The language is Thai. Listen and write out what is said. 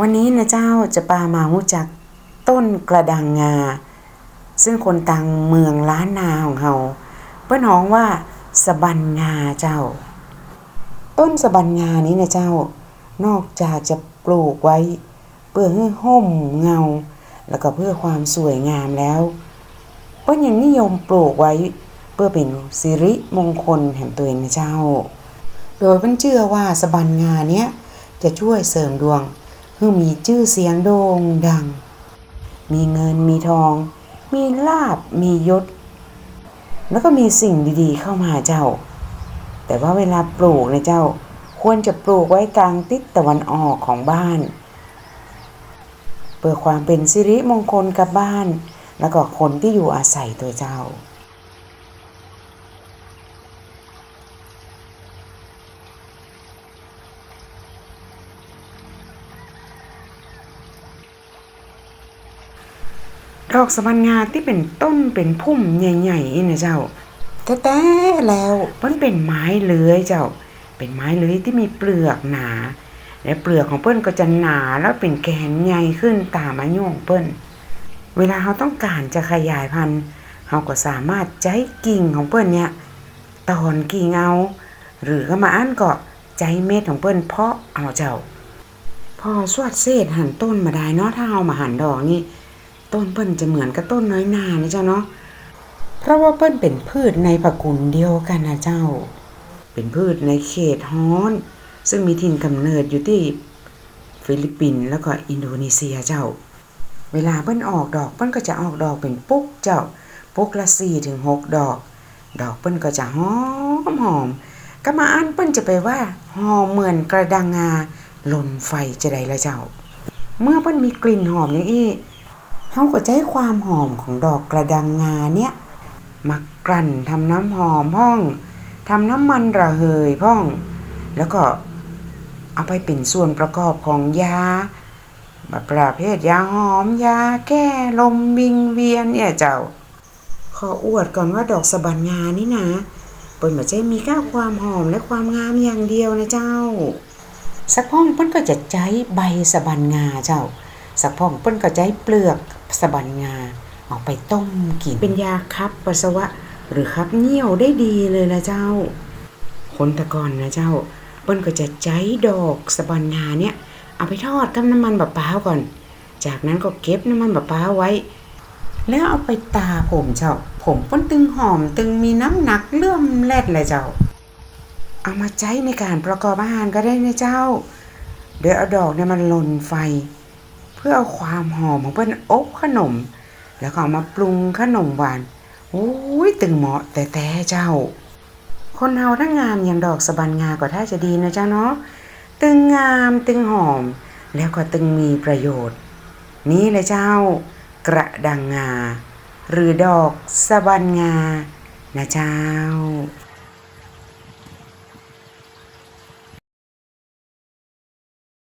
วันนี้นะเจ้าจะปามาหูจักต้นกระดังงา ซึ่งคนตังเมืองล้านนาของเฮาเปิ้นฮ้องว่าสะบันงาเจ้า ต้นสะบันงานี้นะเจ้า นอกจากจะปลูกไว้เพื่อให้ห่มเงา แล้วก็เพื่อความสวยงามแล้วเปิ้นยังนิยมปลูกไว้เพื่อเป็นสิริมงคลแห่งตัวเองนะเจ้า โดยเพิ่นเชื่อว่าสะบันงาเนี้ยจะช่วยเสริมดวง ให้มีชื่อเสียงโด่งดัง มีเงินมีทอง มีลาบมียศ แล้วก็มีสิ่งดีๆเข้ามาเจ้า แต่ว่าเวลาปลูกนะเจ้า ควรจะปลูกไว้กลางทิศตะวันออกของบ้านเพื่อความเป็นสิริมงคลกับบ้าน แล้วก็คนที่อยู่อาศัยตัวเจ้า ดอกสะบันงาที่เป็นต้นเป็นพุ่มใหญ่ๆนี่นะเจ้า แต่ๆแล้วมันเป็นไม้เลื้อยเจ้า เป็นไม้เลื้อยที่มีเปลือกหนา และเปลือกของเปิ้นก็จะหนาแล้วเป็นแกนใหญ่ขึ้นตามอายุของเปิ้นเวลาเราต้องการจะขยายพันธุ์เราก็สามารถใจกิ่งของเปิ้นเนี่ยตอนกิ่งเอา หรือก็มาอันก็ใจเม็ดของเปิ้นเพาะเอาเจ้า พอสวดเศษหันต้นมาได้เนาะถ้าเอามาหันดอกนี่ ต้นเปิ้นจะเหมือนกับต้นน้อยนานี่เจ้าเนาะเพราะว่าเปิ้นเป็นพืชในภกุลเดียวกันนะเจ้า เป็นพืชในเขตฮ้อน ซึ่งมีถิ่นกำเนิดอยู่ที่ฟิลิปปินส์แล้วก็อินโดนีเซียเจ้า เวลาเปิ้นออกดอกเปิ้นก็จะออกดอกเป็นปุ๊กเจ้า ปุ๊กละ4ถึง6ดอก ดอกเปิ้นก็จะหอมหอมก็มาอันเปิ้นจะไปว่าหอมเหมือนกระดังงาหล่นไฟจะได้ละเจ้า เมื่อเปิ้นมีกลิ่นหอมอย่างนี้ เฮาก็จะให้ความหอมของดอกกระดังงาเนี่ยมากลั่นทำน้ำหอมพ่องทำน้ำมันระเหยพ่อง แล้วก็เอาไปเป็นส่วนประกอบของยาแบบประเภทยาหอมยาแก้ลมวิงเวียนเนี่ยเจ้า ขออวดก่อนว่าดอกสะบันงานี่นะเปิ้นบ่ใช่มีแค่ความหอมและความงามอย่างเดียวนะเจ้า สักพ่องเปิ้นก็จะใจใบสะบันงาเจ้า สักพ่องเปิ้นก็ใจเปลือก สะบันงาเอาไปต้มกินเป็นยาคับปัสสาวะ หรือคับเหี่ยวได้ดีเลยละเจ้า คนตะกอนนะเจ้าเปิ้นก็จะใจดอกสะบันงาเนี่ย เอาไปทอดกับน้ำมันมะพร้าวก่อน จากนั้นก็เก็บน้ำมันมะพร้าวไว้ แล้วเอาไปตาผมเจ้า ผมเปิ้นตึงหอมตึงมีน้ำหนักเลื่อมแลดเลยเจ้า เอามาใช้ในการประกอบอาหารก็ได้นะเจ้า เดี๋ยวเอาดอกเนี่ยมันหล่นไฟ พื่อความหอมของเปิ้นอบขนม แล้วก็มาปรุงขนมหวานโอ้ยตึงเหมาะแต่แต่เจ้า คนเฮาทั้งงามอย่างดอกสะบันงาก็ถ้าจะดีนะเจ้าเนาะตึงงามตึงหอม แล้วก็ตึงมีประโยชน์ นี่เลยเจ้า กระดังงา หรือดอกสะบันงา นะเจ้า